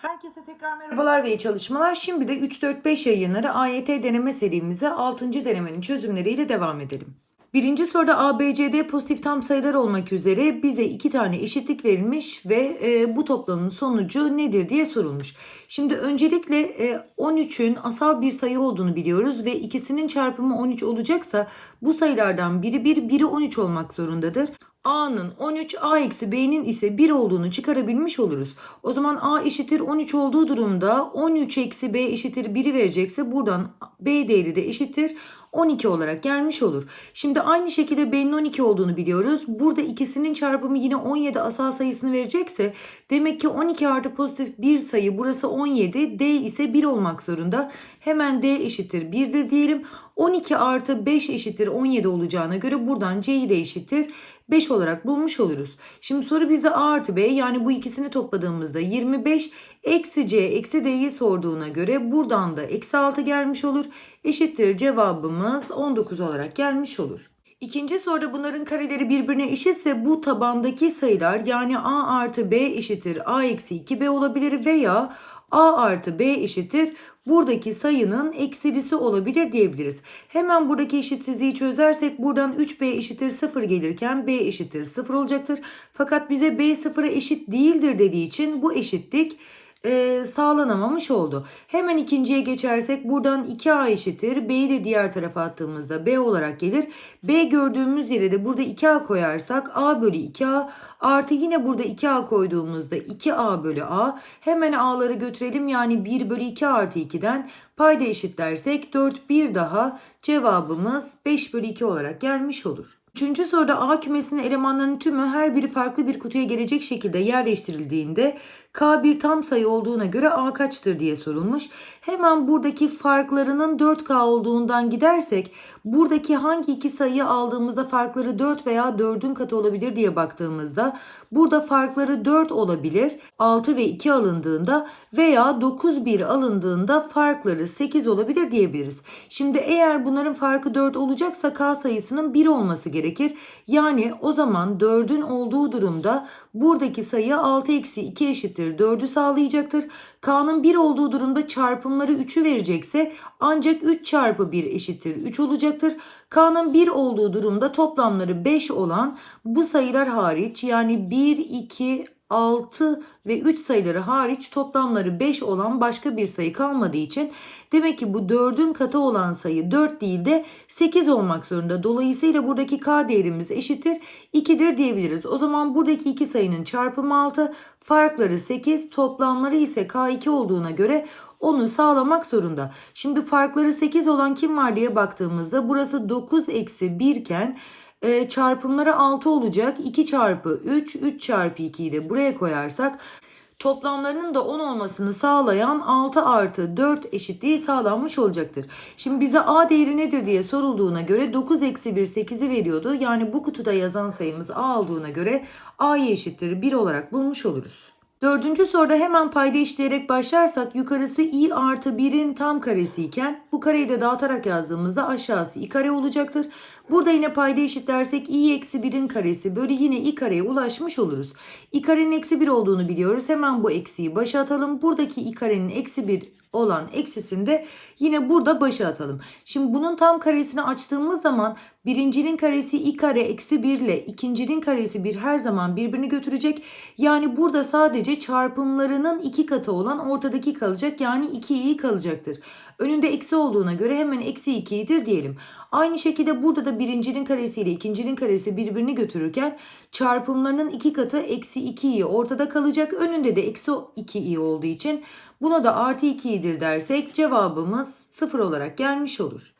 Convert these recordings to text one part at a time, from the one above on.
Herkese tekrar merhabalar ve iyi çalışmalar. Şimdi de 3-4-5 yayınları AYT deneme serimize 6. denemenin çözümleriyle devam edelim. Birinci soruda A, B, C, D pozitif tam sayılar olmak üzere bize iki tane eşitlik verilmiş ve e, bu toplamın sonucu nedir diye sorulmuş. Şimdi öncelikle e, 13'ün asal bir sayı olduğunu biliyoruz ve ikisinin çarpımı 13 olacaksa bu sayılardan biri 1, biri 13 olmak zorundadır. A'nın 13, A eksi B'nin ise 1 olduğunu çıkarabilmiş oluruz. O zaman A eşittir 13 olduğu durumda 13 eksi B eşittir 1'i verecekse buradan B değeri de eşittir 12 olarak gelmiş olur. Şimdi aynı şekilde B'nin 12 olduğunu biliyoruz. Burada ikisinin çarpımı yine 17 asal sayısını verecekse demek ki 12 artı pozitif bir sayı burası 17 D ise 1 olmak zorunda. Hemen D eşittir 1'dir diyelim. 12 artı 5 eşittir 17 olacağına göre buradan C'yi de eşittir 5 olarak bulmuş oluruz. Şimdi soru bize A artı B yani bu ikisini topladığımızda 25 eksi C eksi D'yi sorduğuna göre buradan da eksi 6 gelmiş olur. Eşittir cevabımız 19 olarak gelmiş olur. İkinci soruda bunların kareleri birbirine eşitse bu tabandaki sayılar yani A artı B eşittir A eksi 2B olabilir veya A artı B eşittir buradaki sayının eksilisi olabilir diyebiliriz. Hemen buradaki eşitsizliği çözersek buradan 3B eşittir 0 gelirken B eşittir 0 olacaktır. Fakat bize B 0'a eşit değildir dediği için bu eşitlik e, sağlanamamış oldu. Hemen ikinciye geçersek buradan 2A eşittir. B'yi de diğer tarafa attığımızda B olarak gelir. B gördüğümüz yere de burada 2A koyarsak A bölü 2A artı yine burada 2A koyduğumuzda 2A bölü A. Hemen A'ları götürelim yani 1 bölü 2 artı 2'den payda eşitlersek 4 bir daha cevabımız 5 bölü 2 olarak gelmiş olur. Üçüncü soruda A kümesinin elemanlarının tümü her biri farklı bir kutuya gelecek şekilde yerleştirildiğinde K bir tam sayı olduğuna göre A kaçtır diye sorulmuş. Hemen buradaki farklarının 4K olduğundan gidersek buradaki hangi iki sayıyı aldığımızda farkları 4 veya 4'ün katı olabilir diye baktığımızda burada farkları 4 olabilir 6 ve 2 alındığında veya 9 1 alındığında farkları 8 olabilir diyebiliriz. Şimdi eğer bunların farkı 4 olacaksa K sayısının 1 olması gerekir. Yani o zaman 4'ün olduğu durumda buradaki sayı 6 eksi 2 eşittir 4'ü sağlayacaktır. K'nın 1 olduğu durumda çarpımları 3'ü verecekse ancak 3 çarpı 1 eşittir 3 olacaktır. K'nın 1 olduğu durumda toplamları 5 olan bu sayılar hariç yani 1, 2, 6 ve 3 sayıları hariç toplamları 5 olan başka bir sayı kalmadığı için demek ki bu 4'ün katı olan sayı 4 değil de 8 olmak zorunda. Dolayısıyla buradaki k değerimiz eşittir 2'dir diyebiliriz. O zaman buradaki iki sayının çarpımı 6, farkları 8, toplamları ise k2 olduğuna göre onu sağlamak zorunda. Şimdi farkları 8 olan kim var diye baktığımızda burası 9 eksi 1 iken e, çarpımları 6 olacak. 2 çarpı 3, 3 çarpı 2'yi de buraya koyarsak toplamlarının da 10 olmasını sağlayan 6 artı 4 eşitliği sağlanmış olacaktır. Şimdi bize A değeri nedir diye sorulduğuna göre 9 eksi 1 8'i veriyordu. Yani bu kutuda yazan sayımız A olduğuna göre A'yı eşittir 1 olarak bulmuş oluruz. Dördüncü soruda hemen payda işleyerek başlarsak yukarısı i artı 1'in tam karesi iken bu kareyi de dağıtarak yazdığımızda aşağısı i kare olacaktır. Burada yine payda eşitlersek i eksi 1'in karesi bölü yine i kareye ulaşmış oluruz. i karenin eksi 1 olduğunu biliyoruz. Hemen bu eksiyi başa atalım. Buradaki i karenin eksi 1 olan eksisini de yine burada başa atalım. Şimdi bunun tam karesini açtığımız zaman birincinin karesi i kare eksi 1 ile ikincinin karesi 1 her zaman birbirini götürecek. Yani burada sadece çarpımlarının iki katı olan ortadaki kalacak. Yani 2i kalacaktır. Önünde eksi olduğuna göre hemen eksi 2'dir diyelim. Aynı şekilde burada da birincinin karesi ile ikincinin karesi birbirini götürürken çarpımlarının iki katı eksi 2i ortada kalacak. Önünde de eksi 2i olduğu için buna da artı 2i'dir dersek cevabımız 0 olarak gelmiş olur.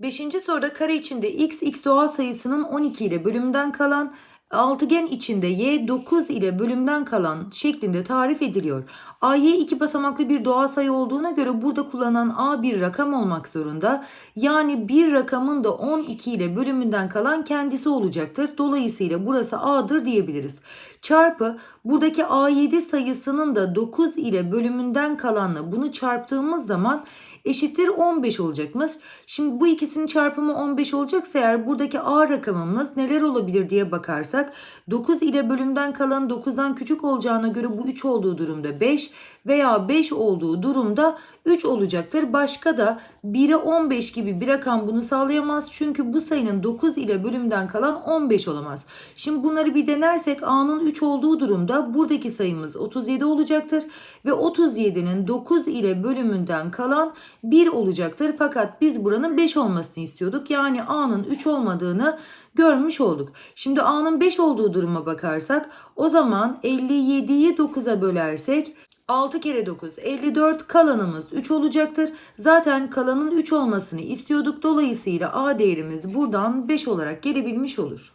Beşinci soruda kare içinde x, x doğal sayısının 12 ile bölümden kalan altıgen içinde y 9 ile bölümden kalan şeklinde tarif ediliyor. AY iki basamaklı bir doğal sayı olduğuna göre burada kullanılan A bir rakam olmak zorunda. Yani bir rakamın da 12 ile bölümünden kalan kendisi olacaktır. Dolayısıyla burası A'dır diyebiliriz. Çarpı buradaki A7 sayısının da 9 ile bölümünden kalanla bunu çarptığımız zaman eşittir 15 olacakmış. Şimdi bu ikisinin çarpımı 15 olacaksa eğer buradaki A rakamımız neler olabilir diye bakarsak 9 ile bölümden kalan 9'dan küçük olacağına göre bu 3 olduğu durumda 5 veya 5 olduğu durumda 3 olacaktır. Başka da 1'e 15 gibi bir rakam bunu sağlayamaz. Çünkü bu sayının 9 ile bölümden kalan 15 olamaz. Şimdi bunları bir denersek A'nın 3 olduğu durumda buradaki sayımız 37 olacaktır. Ve 37'nin 9 ile bölümünden kalan 1 olacaktır. Fakat biz buranın 5 olmasını istiyorduk. Yani A'nın 3 olmadığını görmüş olduk. Şimdi A'nın 5 olduğu duruma bakarsak o zaman 57'yi 9'a bölersek 6 kere 9 54 kalanımız 3 olacaktır. Zaten kalanın 3 olmasını istiyorduk. Dolayısıyla A değerimiz buradan 5 olarak gelebilmiş olur.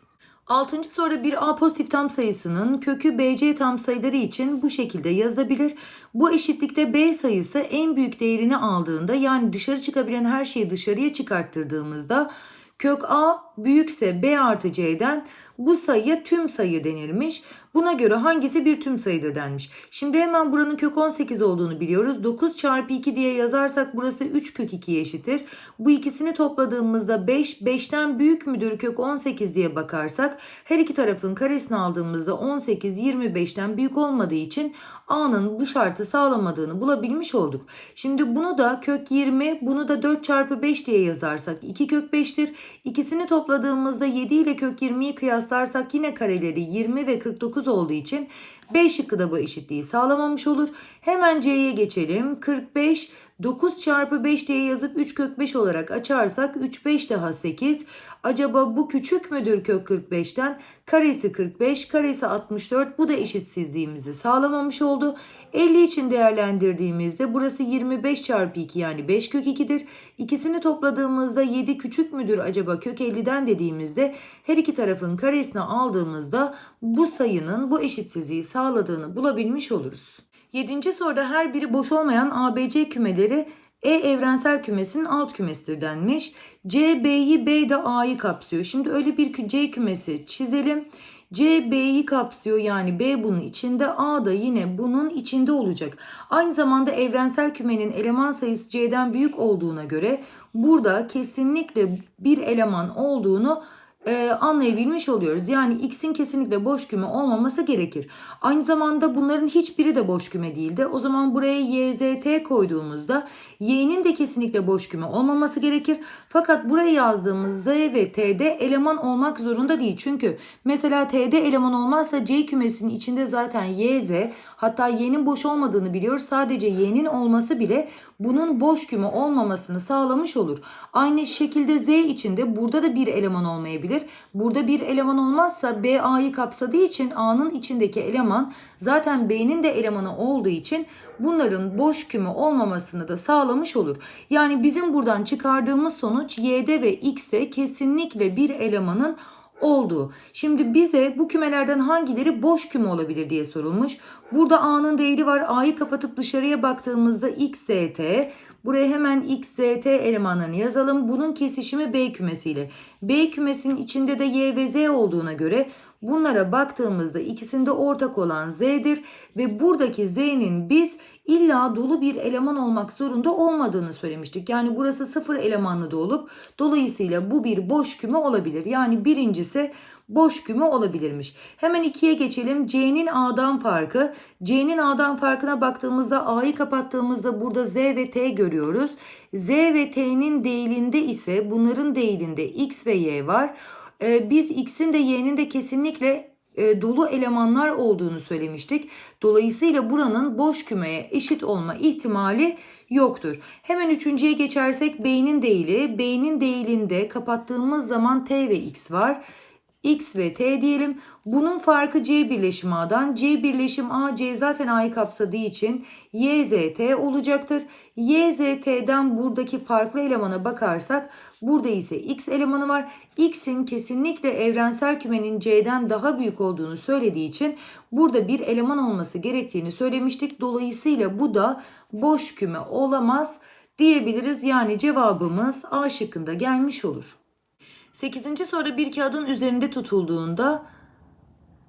Altıncı soruda bir A pozitif tam sayısının kökü BC tam sayıları için bu şekilde yazılabilir. Bu eşitlikte B sayısı en büyük değerini aldığında yani dışarı çıkabilen her şeyi dışarıya çıkarttırdığımızda kök A büyükse B artı C'den bu sayıya tüm sayı denilmiş. Buna göre hangisi bir tüm sayıdır denmiş. Şimdi hemen buranın kök 18 olduğunu biliyoruz. 9 çarpı 2 diye yazarsak burası 3 kök 2'ye eşittir. Bu ikisini topladığımızda 5, 5'ten büyük müdür kök 18 diye bakarsak her iki tarafın karesini aldığımızda 18 25'ten büyük olmadığı için A'nın bu şartı sağlamadığını bulabilmiş olduk. Şimdi bunu da kök 20 bunu da 4 çarpı 5 diye yazarsak 2 kök 5'tir. İkisini topladığımızda 7 ile kök 20'yi kıyaslarsak yine kareleri 20 ve 49 olduğu için B şıkkı da bu eşitliği sağlamamış olur. Hemen C'ye geçelim. 45 9 çarpı 5 diye yazıp 3 kök 5 olarak açarsak 3 5 daha 8. Acaba bu küçük müdür kök 45'ten? Karesi 45, karesi 64. Bu da eşitsizliğimizi sağlamamış oldu. 50 için değerlendirdiğimizde burası 25 çarpı 2 yani 5 kök 2'dir. İkisini topladığımızda 7 küçük müdür acaba kök 50'den dediğimizde her iki tarafın karesini aldığımızda bu sayının bu eşitsizliği sağladığını bulabilmiş oluruz. Yedinci soruda her biri boş olmayan ABC kümeleri E evrensel kümesinin alt kümesidir denmiş. C B'yi B de A'yı kapsıyor. Şimdi öyle bir C kümesi çizelim. C B'yi kapsıyor yani B bunun içinde A da yine bunun içinde olacak. Aynı zamanda evrensel kümenin eleman sayısı C'den büyük olduğuna göre burada kesinlikle bir eleman olduğunu e, anlayabilmiş oluyoruz. Yani x'in kesinlikle boş küme olmaması gerekir. Aynı zamanda bunların hiçbiri de boş küme değildi. O zaman buraya yzt koyduğumuzda y'nin de kesinlikle boş küme olmaması gerekir. Fakat buraya yazdığımız z ve t'de eleman olmak zorunda değil. Çünkü mesela t'de eleman olmazsa c kümesinin içinde zaten yz hatta y'nin boş olmadığını biliyoruz. Sadece y'nin olması bile bunun boş küme olmamasını sağlamış olur. Aynı şekilde z içinde burada da bir eleman olmayabilir. Burada bir eleman olmazsa B A'yı kapsadığı için A'nın içindeki eleman zaten B'nin de elemanı olduğu için bunların boş küme olmamasını da sağlamış olur. Yani bizim buradan çıkardığımız sonuç Y'de ve X'te kesinlikle bir elemanın olduğu. Şimdi bize bu kümelerden hangileri boş küme olabilir diye sorulmuş. Burada A'nın değeri var. A'yı kapatıp dışarıya baktığımızda X, Z, T. Buraya hemen X, Z, T elemanlarını yazalım. Bunun kesişimi B kümesiyle. B kümesinin içinde de Y ve Z olduğuna göre bunlara baktığımızda ikisinde ortak olan Z'dir. Ve buradaki Z'nin biz illa dolu bir eleman olmak zorunda olmadığını söylemiştik. Yani burası sıfır elemanlı da olup dolayısıyla bu bir boş küme olabilir. Yani birincisi boş küme olabilirmiş. Hemen ikiye geçelim. C'nin A'dan farkı. C'nin A'dan farkına baktığımızda A'yı kapattığımızda burada Z ve T görüyoruz. Z ve T'nin değilinde ise bunların değilinde X ve Y var. Ee, biz X'in de Y'nin de kesinlikle e, dolu elemanlar olduğunu söylemiştik. Dolayısıyla buranın boş kümeye eşit olma ihtimali yoktur. Hemen üçüncüye geçersek B'nin değili. B'nin değilinde kapattığımız zaman T ve X var. X ve T diyelim. Bunun farkı C birleşim A'dan. C birleşim A, C zaten A'yı kapsadığı için Y, Z, T olacaktır. Y, Z, T'den buradaki farklı elemana bakarsak burada ise X elemanı var. X'in kesinlikle evrensel kümenin C'den daha büyük olduğunu söylediği için burada bir eleman olması gerektiğini söylemiştik. Dolayısıyla bu da boş küme olamaz diyebiliriz. Yani cevabımız A şıkkında gelmiş olur. 8. soruda bir kağıdın üzerinde tutulduğunda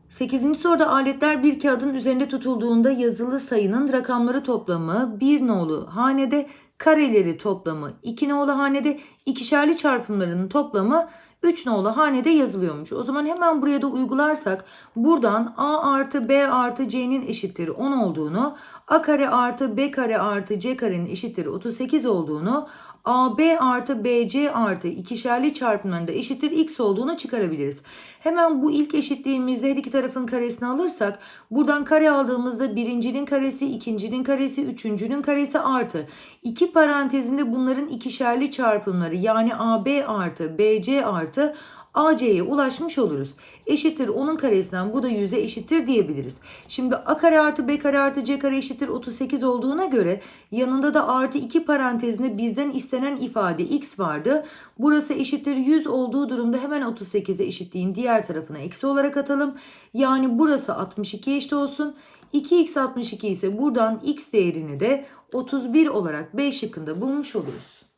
8. soruda aletler bir kağıdın üzerinde tutulduğunda yazılı sayının rakamları toplamı 1 nolu hanede, kareleri toplamı 2 nolu hanede, ikişerli çarpımlarının toplamı 3 nolu hanede yazılıyormuş. O zaman hemen buraya da uygularsak buradan A artı B artı C'nin eşittir 10 olduğunu a kare artı b kare artı c karenin eşittir 38 olduğunu AB artı BC artı ikişerli çarpımlarında eşittir x olduğunu çıkarabiliriz. Hemen bu ilk eşitliğimizde her iki tarafın karesini alırsak buradan kare aldığımızda birincinin karesi, ikincinin karesi, üçüncünün karesi artı iki parantezinde bunların ikişerli çarpımları yani AB artı BC artı AC'ye ulaşmış oluruz. Eşittir onun karesinden bu da 100'e eşittir diyebiliriz. Şimdi A kare artı B kare artı C kare eşittir 38 olduğuna göre yanında da artı 2 parantezinde bizden istenen ifade x vardı. Burası eşittir 100 olduğu durumda hemen 38'e eşitliğin diğer tarafına eksi olarak atalım. Yani burası 62 eşit olsun. 2x 62 ise buradan x değerini de 31 olarak B şıkkında bulmuş oluruz.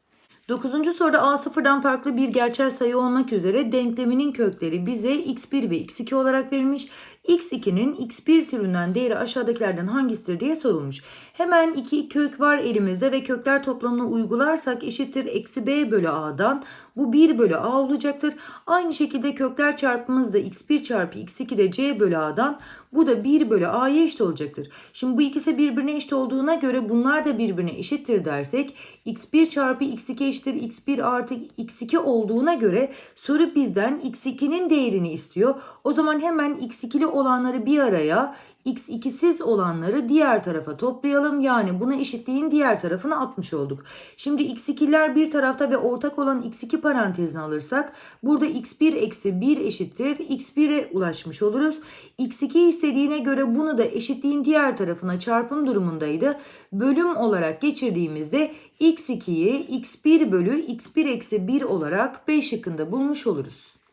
Dokuzuncu soruda A sıfırdan farklı bir gerçel sayı olmak üzere denkleminin kökleri bize x1 ve x2 olarak verilmiş. X2'nin x1 türünden değeri aşağıdakilerden hangisidir diye sorulmuş. Hemen iki kök var elimizde ve kökler toplamını uygularsak eşittir eksi b bölü a'dan. Bu 1 bölü a olacaktır. Aynı şekilde kökler çarpımımız da x1 çarpı x2 de c bölü a'dan. Bu da 1 bölü a'ya eşit olacaktır. Şimdi bu ikisi birbirine eşit olduğuna göre bunlar da birbirine eşittir dersek x1 çarpı x2 eşittir x1 artı x2 olduğuna göre soru bizden x2'nin değerini istiyor. O zaman hemen x2'li olanları bir araya x2'siz olanları diğer tarafa toplayalım. Yani buna eşitliğin diğer tarafını atmış olduk. Şimdi x2'ler bir tarafta ve ortak olan x2 parantezini alırsak burada x1 eksi 1 eşittir. x1'e ulaşmış oluruz. x2 istediğine göre bunu da eşitliğin diğer tarafına çarpım durumundaydı. Bölüm olarak geçirdiğimizde x2'yi x1 bölü x1 eksi 1 olarak B şıkkında bulmuş oluruz.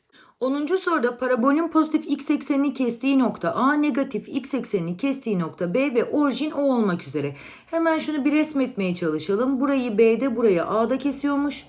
10. soruda parabolün pozitif x eksenini kestiği nokta A, negatif x eksenini kestiği nokta B ve orijin O olmak üzere. Hemen şunu bir resmetmeye çalışalım. Burayı B'de, burayı A'da kesiyormuş.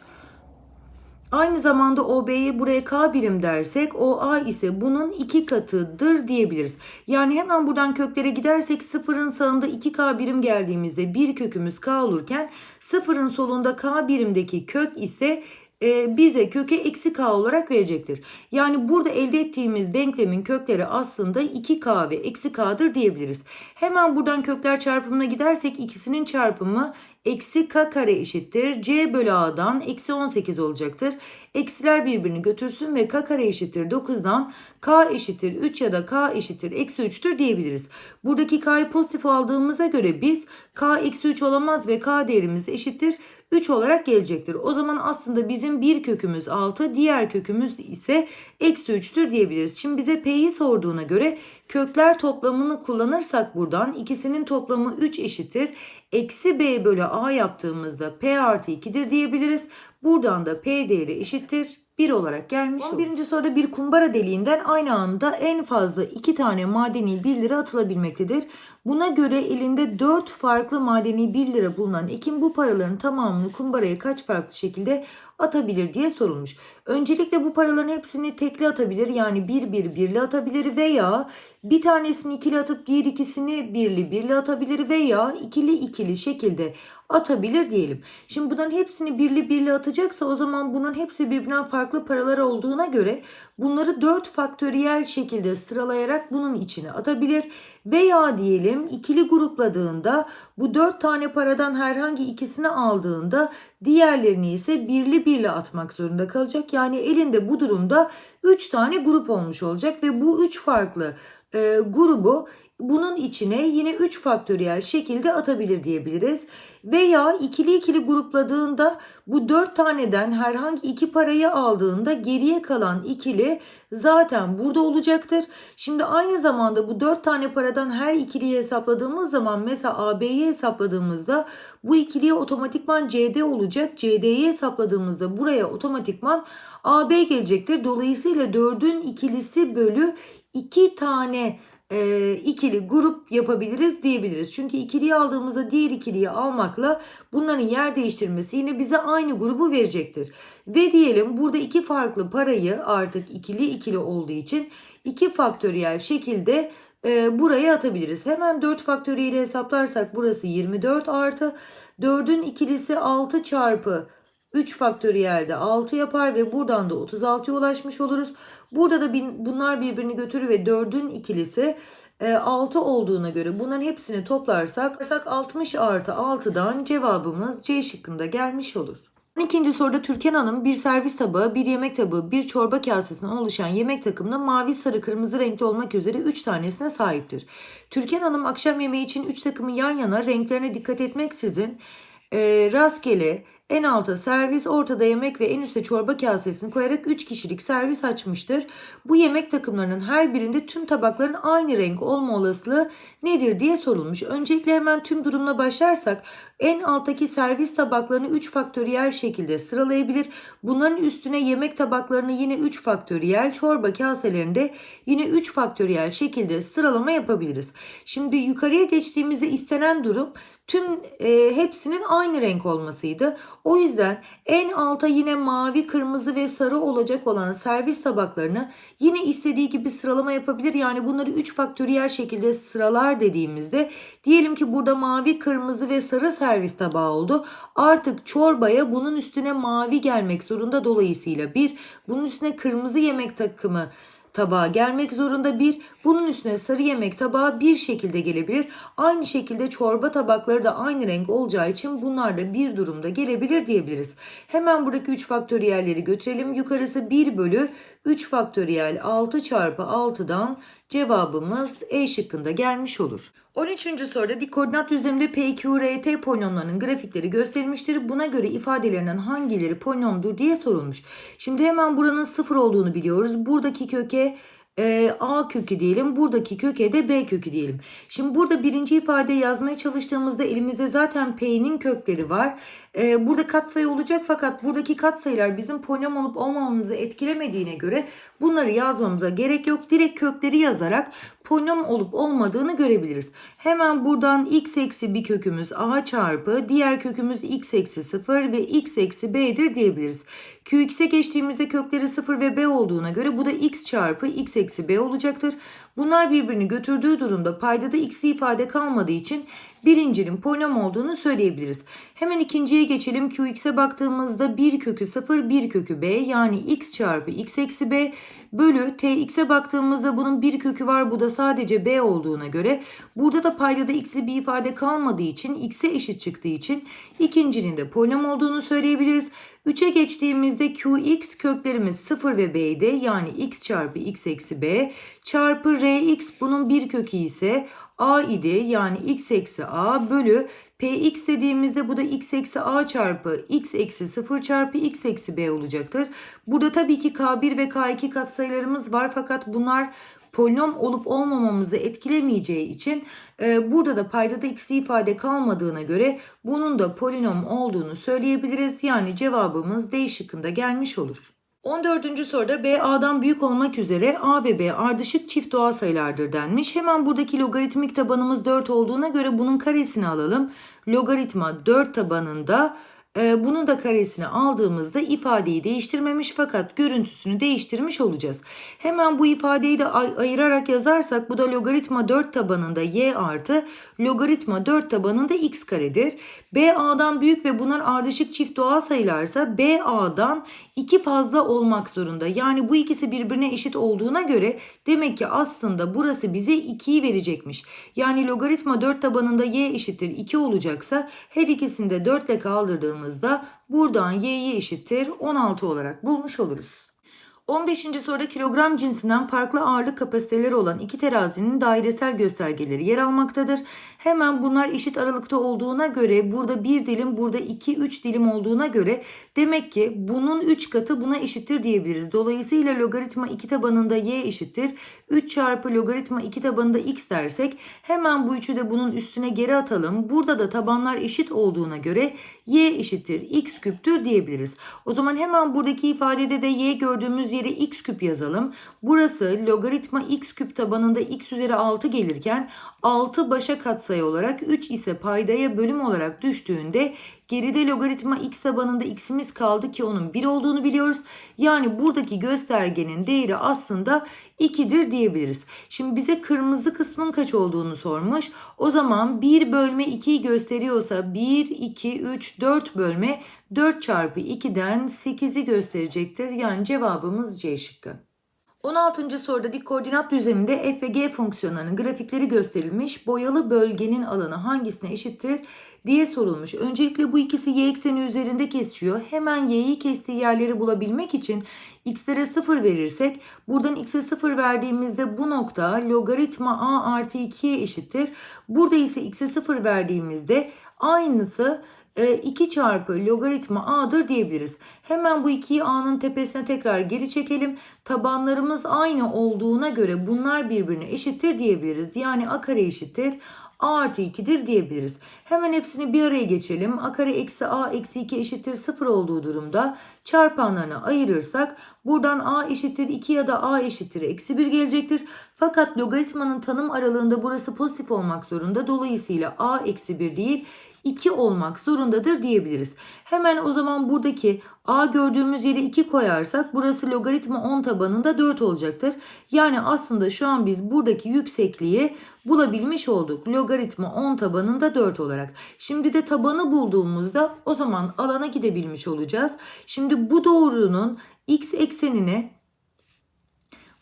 Aynı zamanda OB'ye buraya K birim dersek OA ise bunun iki katıdır diyebiliriz. Yani hemen buradan köklere gidersek sıfırın sağında 2K birim geldiğimizde bir kökümüz K olurken sıfırın solunda K birimdeki kök ise e, bize köke eksi k olarak verecektir. Yani burada elde ettiğimiz denklemin kökleri aslında 2k ve eksi k'dır diyebiliriz. Hemen buradan kökler çarpımına gidersek ikisinin çarpımı eksi k kare eşittir. c bölü a'dan eksi 18 olacaktır. Eksiler birbirini götürsün ve k kare eşittir 9'dan k eşittir 3 ya da k eşittir eksi 3'tür diyebiliriz. Buradaki k'yı pozitif aldığımıza göre biz k eksi 3 olamaz ve k değerimiz eşittir 3 olarak gelecektir. O zaman aslında bizim bir kökümüz 6, diğer kökümüz ise eksi 3'tür diyebiliriz. Şimdi bize p'yi sorduğuna göre kökler toplamını kullanırsak buradan ikisinin toplamı 3 eşittir. Eksi b bölü a yaptığımızda p artı 2'dir diyebiliriz. Buradan da p değeri eşittir 1 olarak gelmiş 11. soruda bir kumbara deliğinden aynı anda en fazla 2 tane madeni 1 lira atılabilmektedir. Buna göre elinde 4 farklı madeni 1 lira bulunan Ekim bu paraların tamamını kumbaraya kaç farklı şekilde atabilir diye sorulmuş. Öncelikle bu paraların hepsini tekli atabilir yani bir bir birli atabilir veya bir tanesini ikili atıp diğer ikisini birli birli atabilir veya ikili ikili şekilde atabilir diyelim. Şimdi bunların hepsini birli birli atacaksa o zaman bunların hepsi birbirinden farklı paralar olduğuna göre bunları 4 faktöriyel şekilde sıralayarak bunun içine atabilir veya diyelim ikili grupladığında bu 4 tane paradan herhangi ikisini aldığında diğerlerini ise birli birli atmak zorunda kalacak. Yani elinde bu durumda 3 tane grup olmuş olacak ve bu 3 farklı e, grubu bunun içine yine 3 faktöriyel şekilde atabilir diyebiliriz. Veya ikili ikili grupladığında bu 4 taneden herhangi iki parayı aldığında geriye kalan ikili zaten burada olacaktır. Şimdi aynı zamanda bu 4 tane paradan her ikiliyi hesapladığımız zaman mesela AB'yi hesapladığımızda bu ikiliye otomatikman CD olacak. CD'yi hesapladığımızda buraya otomatikman AB gelecektir. Dolayısıyla 4'ün ikilisi bölü 2 tane e, ikili grup yapabiliriz diyebiliriz. Çünkü ikiliyi aldığımızda diğer ikiliyi almakla bunların yer değiştirmesi yine bize aynı grubu verecektir. Ve diyelim burada iki farklı parayı artık ikili ikili olduğu için iki faktöriyel şekilde e, buraya atabiliriz. Hemen 4 faktöriyeli hesaplarsak burası 24 artı 4'ün ikilisi 6 çarpı 3 faktöriyelde 6 yapar ve buradan da 36'ya ulaşmış oluruz. Burada da bin, bunlar birbirini götürür ve 4'ün ikilisi 6 olduğuna göre bunların hepsini toplarsak 60 artı 6'dan cevabımız C şıkkında gelmiş olur. 12. soruda Türkan Hanım bir servis tabağı, bir yemek tabağı, bir çorba kasesinden oluşan yemek takımına mavi, sarı, kırmızı renkli olmak üzere 3 tanesine sahiptir. Türkan Hanım akşam yemeği için 3 takımı yan yana renklerine dikkat etmeksizin e, rastgele en alta servis, ortada yemek ve en üste çorba kasesini koyarak 3 kişilik servis açmıştır. Bu yemek takımlarının her birinde tüm tabakların aynı renk olma olasılığı nedir diye sorulmuş. Öncelikle hemen tüm durumla başlarsak en alttaki servis tabaklarını 3 faktöriyel şekilde sıralayabilir. Bunların üstüne yemek tabaklarını yine 3 faktöriyel, çorba kaselerinde yine 3 faktöriyel şekilde sıralama yapabiliriz. Şimdi yukarıya geçtiğimizde istenen durum tüm e, hepsinin aynı renk olmasıydı. O yüzden en alta yine mavi, kırmızı ve sarı olacak olan servis tabaklarını yine istediği gibi sıralama yapabilir. Yani bunları 3 faktöriyel şekilde sıralar dediğimizde diyelim ki burada mavi, kırmızı ve sarı servis tabağı oldu. Artık çorbaya bunun üstüne mavi gelmek zorunda dolayısıyla bir bunun üstüne kırmızı yemek takımı tabağa gelmek zorunda bir. Bunun üstüne sarı yemek tabağı bir şekilde gelebilir. Aynı şekilde çorba tabakları da aynı renk olacağı için bunlar da bir durumda gelebilir diyebiliriz. Hemen buradaki 3 faktöriyelleri götürelim. Yukarısı 1 bölü 3 faktöriyel 6 çarpı 6'dan cevabımız E şıkkında gelmiş olur. 13. soruda dik koordinat düzleminde PQRT polinomlarının grafikleri gösterilmiştir. Buna göre ifadelerinden hangileri polinomdur diye sorulmuş. Şimdi hemen buranın sıfır olduğunu biliyoruz. Buradaki köke e, A kökü diyelim. Buradaki köke de B kökü diyelim. Şimdi burada birinci ifade yazmaya çalıştığımızda elimizde zaten P'nin kökleri var. E, burada katsayı olacak fakat buradaki katsayılar bizim polinom olup olmamamızı etkilemediğine göre bunları yazmamıza gerek yok. Direkt kökleri yazarak polinom olup olmadığını görebiliriz. Hemen buradan x eksi bir kökümüz a çarpı diğer kökümüz x eksi 0 ve x eksi b'dir diyebiliriz. Qx'e geçtiğimizde kökleri 0 ve b olduğuna göre bu da x çarpı x eksi b olacaktır. Bunlar birbirini götürdüğü durumda paydada x'i ifade kalmadığı için birincinin polinom olduğunu söyleyebiliriz. Hemen ikinciye geçelim. Qx'e baktığımızda 1 kökü 0, 1 kökü b yani x çarpı x eksi b bölü tx'e baktığımızda bunun bir kökü var. Bu da sadece b olduğuna göre burada da paydada x'li bir ifade kalmadığı için x'e eşit çıktığı için ikincinin de polinom olduğunu söyleyebiliriz. 3'e geçtiğimizde qx köklerimiz 0 ve b'de yani x çarpı x eksi b çarpı rx bunun bir kökü ise a idi yani x eksi a bölü px dediğimizde bu da x eksi a çarpı x eksi 0 çarpı x eksi b olacaktır. Burada tabii ki k1 ve k2 katsayılarımız var fakat bunlar polinom olup olmamamızı etkilemeyeceği için e, burada da paydada x ifade kalmadığına göre bunun da polinom olduğunu söyleyebiliriz. Yani cevabımız D şıkkında gelmiş olur. 14. soruda B A'dan büyük olmak üzere A ve B ardışık çift doğal sayılardır denmiş. Hemen buradaki logaritmik tabanımız 4 olduğuna göre bunun karesini alalım. Logaritma 4 tabanında e, bunun da karesini aldığımızda ifadeyi değiştirmemiş fakat görüntüsünü değiştirmiş olacağız. Hemen bu ifadeyi de ay- ayırarak yazarsak bu da logaritma 4 tabanında y artı logaritma 4 tabanında x karedir. B A'dan büyük ve bunlar ardışık çift doğal sayılarsa B A'dan 2 fazla olmak zorunda. Yani bu ikisi birbirine eşit olduğuna göre demek ki aslında burası bize 2'yi verecekmiş. Yani logaritma 4 tabanında y eşittir 2 olacaksa her ikisini de 4 ile kaldırdığımızda buradan y'yi eşittir 16 olarak bulmuş oluruz. 15. soruda kilogram cinsinden farklı ağırlık kapasiteleri olan iki terazinin dairesel göstergeleri yer almaktadır. Hemen bunlar eşit aralıkta olduğuna göre burada bir dilim burada 2-3 dilim olduğuna göre demek ki bunun 3 katı buna eşittir diyebiliriz. Dolayısıyla logaritma 2 tabanında y eşittir. 3 çarpı logaritma 2 tabanında x dersek hemen bu üçü de bunun üstüne geri atalım. Burada da tabanlar eşit olduğuna göre y eşittir x küptür diyebiliriz. O zaman hemen buradaki ifadede de y gördüğümüz yere x küp yazalım. Burası logaritma x küp tabanında x üzeri 6 gelirken 6 başa katsayı olarak 3 ise paydaya bölüm olarak düştüğünde geride logaritma x tabanında x'imiz kaldı ki onun 1 olduğunu biliyoruz. Yani buradaki göstergenin değeri aslında 2'dir diyebiliriz. Şimdi bize kırmızı kısmın kaç olduğunu sormuş. O zaman 1 bölme 2'yi gösteriyorsa 1, 2, 3, 4 bölme 4 çarpı 2'den 8'i gösterecektir. Yani cevabımız C şıkkı. 16. soruda dik koordinat düzleminde f ve g fonksiyonlarının grafikleri gösterilmiş. Boyalı bölgenin alanı hangisine eşittir diye sorulmuş. Öncelikle bu ikisi y ekseni üzerinde kesişiyor. Hemen y'yi kestiği yerleri bulabilmek için x'lere 0 verirsek buradan x'e 0 verdiğimizde bu nokta logaritma a artı 2'ye eşittir. Burada ise x'e 0 verdiğimizde aynısı 2 çarpı logaritma a'dır diyebiliriz. Hemen bu 2'yi a'nın tepesine tekrar geri çekelim. Tabanlarımız aynı olduğuna göre bunlar birbirine eşittir diyebiliriz. Yani a kare eşittir a artı 2'dir diyebiliriz. Hemen hepsini bir araya geçelim. a kare eksi a eksi 2 eşittir 0 olduğu durumda çarpanlarını ayırırsak buradan a eşittir 2 ya da a eşittir eksi 1 gelecektir. Fakat logaritmanın tanım aralığında burası pozitif olmak zorunda. Dolayısıyla a eksi 1 değil 2 olmak zorundadır diyebiliriz. Hemen o zaman buradaki a gördüğümüz yere 2 koyarsak burası logaritma 10 tabanında 4 olacaktır. Yani aslında şu an biz buradaki yüksekliği bulabilmiş olduk. Logaritma 10 tabanında 4 olarak. Şimdi de tabanı bulduğumuzda o zaman alana gidebilmiş olacağız. Şimdi bu doğrunun x eksenine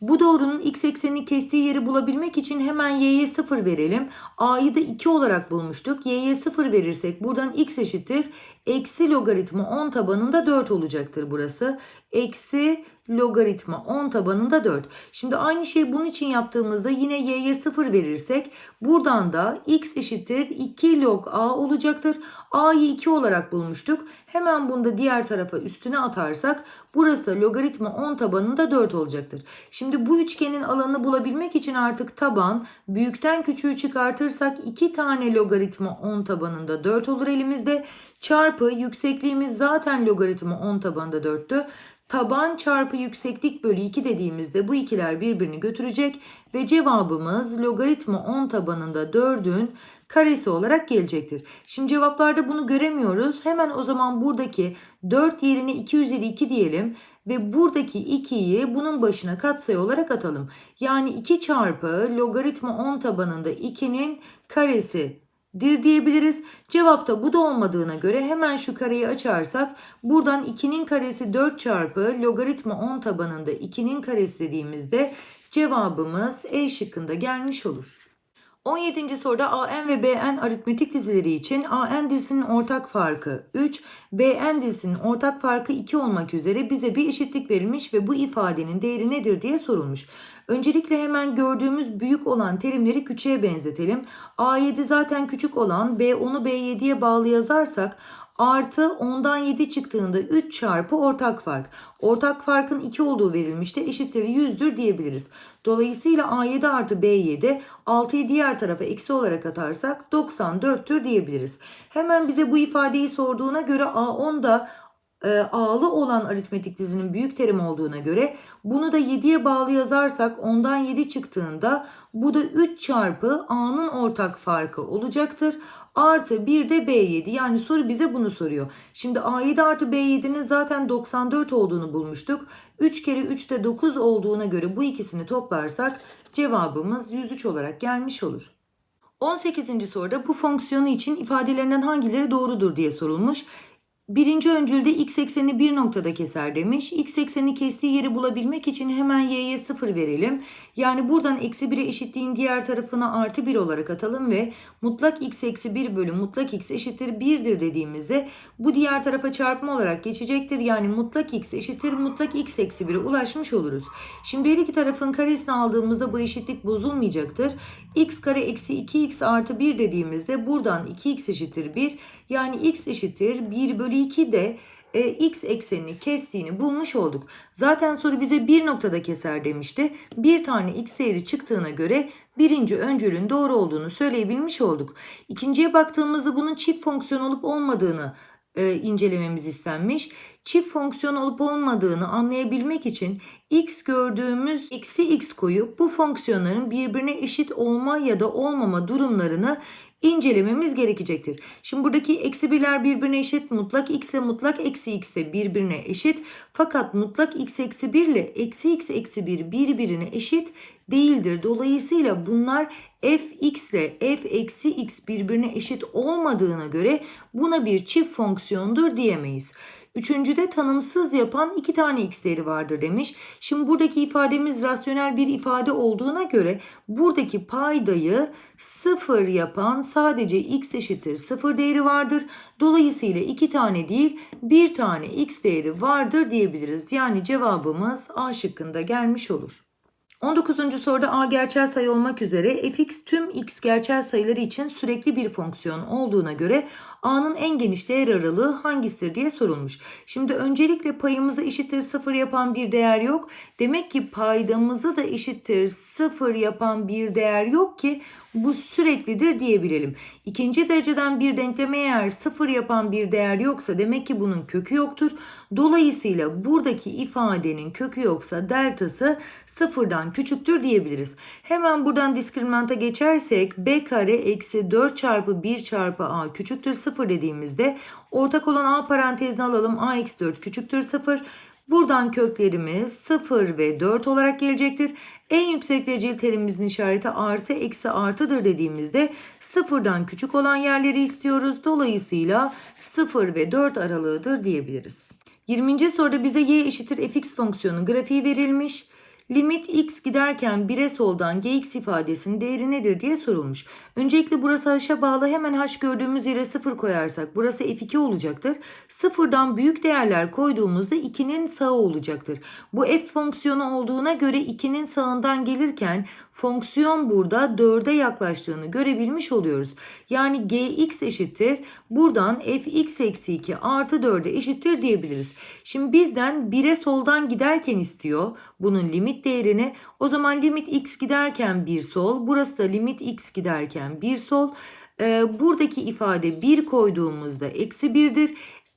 bu doğrunun x eksenini kestiği yeri bulabilmek için hemen y'ye 0 verelim. a'yı da 2 olarak bulmuştuk. y'ye 0 verirsek buradan x eşittir. Eksi logaritma 10 tabanında 4 olacaktır burası. Eksi logaritma 10 tabanında 4. Şimdi aynı şeyi bunun için yaptığımızda yine y'ye 0 verirsek buradan da x eşittir 2 log a olacaktır. a'yı 2 olarak bulmuştuk. Hemen bunu da diğer tarafa üstüne atarsak burası da logaritma 10 tabanında 4 olacaktır. Şimdi bu üçgenin alanını bulabilmek için artık taban büyükten küçüğü çıkartırsak 2 tane logaritma 10 tabanında 4 olur elimizde. Çarpı yüksekliğimiz zaten logaritma 10 tabanında 4'tü. Taban çarpı yükseklik bölü 2 dediğimizde bu ikiler birbirini götürecek ve cevabımız logaritma 10 tabanında 4'ün karesi olarak gelecektir. Şimdi cevaplarda bunu göremiyoruz. Hemen o zaman buradaki 4 yerine 2 üzeri 2 diyelim ve buradaki 2'yi bunun başına katsayı olarak atalım. Yani 2 çarpı logaritma 10 tabanında 2'nin karesi dir diyebiliriz. Cevapta bu da olmadığına göre hemen şu kareyi açarsak buradan 2'nin karesi 4 çarpı logaritma 10 tabanında 2'nin karesi dediğimizde cevabımız E şıkkında gelmiş olur. 17. soruda AN ve BN aritmetik dizileri için AN dizisinin ortak farkı 3, BN dizisinin ortak farkı 2 olmak üzere bize bir eşitlik verilmiş ve bu ifadenin değeri nedir diye sorulmuş. Öncelikle hemen gördüğümüz büyük olan terimleri küçüğe benzetelim. A7 zaten küçük olan B10'u B7'ye bağlı yazarsak artı 10'dan 7 çıktığında 3 çarpı ortak fark. Ortak farkın 2 olduğu verilmişti. Eşittir 100'dür diyebiliriz. Dolayısıyla A7 artı B7 6'yı diğer tarafa eksi olarak atarsak 94'tür diyebiliriz. Hemen bize bu ifadeyi sorduğuna göre A10 da e, A'lı olan aritmetik dizinin büyük terim olduğuna göre bunu da 7'ye bağlı yazarsak 10'dan 7 çıktığında bu da 3 çarpı A'nın ortak farkı olacaktır. Artı bir de B7 yani soru bize bunu soruyor. Şimdi A7 artı B7'nin zaten 94 olduğunu bulmuştuk. 3 kere 3 de 9 olduğuna göre bu ikisini toplarsak cevabımız 103 olarak gelmiş olur. 18. soruda bu fonksiyonu için ifadelerinden hangileri doğrudur diye sorulmuş. Birinci öncülde x ekseni bir noktada keser demiş. X ekseni kestiği yeri bulabilmek için hemen y'ye 0 verelim. Yani buradan eksi 1'e eşitliğin diğer tarafına artı 1 olarak atalım ve mutlak x eksi 1 bölü mutlak x eşittir 1'dir dediğimizde bu diğer tarafa çarpma olarak geçecektir. Yani mutlak x eşittir mutlak x eksi 1'e ulaşmış oluruz. Şimdi her iki tarafın karesini aldığımızda bu eşitlik bozulmayacaktır. x kare eksi 2x artı 1 dediğimizde buradan 2x eşittir 1 yani x eşittir 1 bölü 2 de e, x eksenini kestiğini bulmuş olduk. Zaten soru bize bir noktada keser demişti. Bir tane x değeri çıktığına göre birinci öncülün doğru olduğunu söyleyebilmiş olduk. İkinciye baktığımızda bunun çift fonksiyon olup olmadığını e, incelememiz istenmiş. Çift fonksiyon olup olmadığını anlayabilmek için x gördüğümüz eksi x koyup bu fonksiyonların birbirine eşit olma ya da olmama durumlarını incelememiz gerekecektir. Şimdi buradaki eksi birler birbirine eşit. Mutlak x ile mutlak eksi x de birbirine eşit. Fakat mutlak x eksi 1 ile eksi x eksi 1 birbirine eşit değildir. Dolayısıyla bunlar fx ile f eksi x birbirine eşit olmadığına göre buna bir çift fonksiyondur diyemeyiz. Üçüncüde tanımsız yapan iki tane x değeri vardır demiş. Şimdi buradaki ifademiz rasyonel bir ifade olduğuna göre buradaki paydayı sıfır yapan sadece x eşittir sıfır değeri vardır. Dolayısıyla iki tane değil bir tane x değeri vardır diyebiliriz. Yani cevabımız A şıkkında gelmiş olur. 19. soruda a gerçel sayı olmak üzere fx tüm x gerçel sayıları için sürekli bir fonksiyon olduğuna göre a'nın en geniş değer aralığı hangisidir diye sorulmuş. Şimdi öncelikle payımızı eşittir sıfır yapan bir değer yok. Demek ki paydamızı da eşittir sıfır yapan bir değer yok ki bu süreklidir diyebilelim. İkinci dereceden bir denkleme eğer sıfır yapan bir değer yoksa demek ki bunun kökü yoktur. Dolayısıyla buradaki ifadenin kökü yoksa deltası sıfırdan küçüktür diyebiliriz. Hemen buradan diskriminanta geçersek b kare eksi 4 çarpı 1 çarpı a küçüktür 0 dediğimizde ortak olan a parantezine alalım a eksi 4 küçüktür 0. Buradan köklerimiz 0 ve 4 olarak gelecektir. En yüksek dereceli terimimizin işareti artı eksi artıdır dediğimizde sıfırdan küçük olan yerleri istiyoruz. Dolayısıyla 0 ve 4 aralığıdır diyebiliriz. 20. soruda bize y eşittir fx fonksiyonu grafiği verilmiş. Limit x giderken 1'e soldan gx ifadesinin değeri nedir diye sorulmuş. Öncelikle burası h'a bağlı hemen h gördüğümüz yere 0 koyarsak burası f2 olacaktır. Sıfırdan büyük değerler koyduğumuzda 2'nin sağı olacaktır. Bu f fonksiyonu olduğuna göre 2'nin sağından gelirken fonksiyon burada 4'e yaklaştığını görebilmiş oluyoruz. Yani gx eşittir. Buradan fx eksi 2 artı 4'e eşittir diyebiliriz. Şimdi bizden 1'e soldan giderken istiyor bunun limit değerini. O zaman limit x giderken 1 sol. Burası da limit x giderken 1 sol. Ee, buradaki ifade 1 koyduğumuzda eksi 1'dir.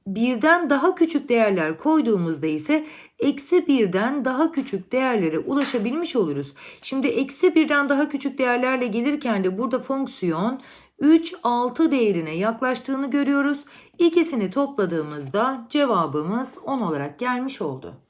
Birden daha küçük değerler koyduğumuzda ise eksi birden daha küçük değerlere ulaşabilmiş oluruz. Şimdi eksi birden daha küçük değerlerle gelirken de burada fonksiyon 3, 6 değerine yaklaştığını görüyoruz. İkisini topladığımızda cevabımız 10 olarak gelmiş oldu.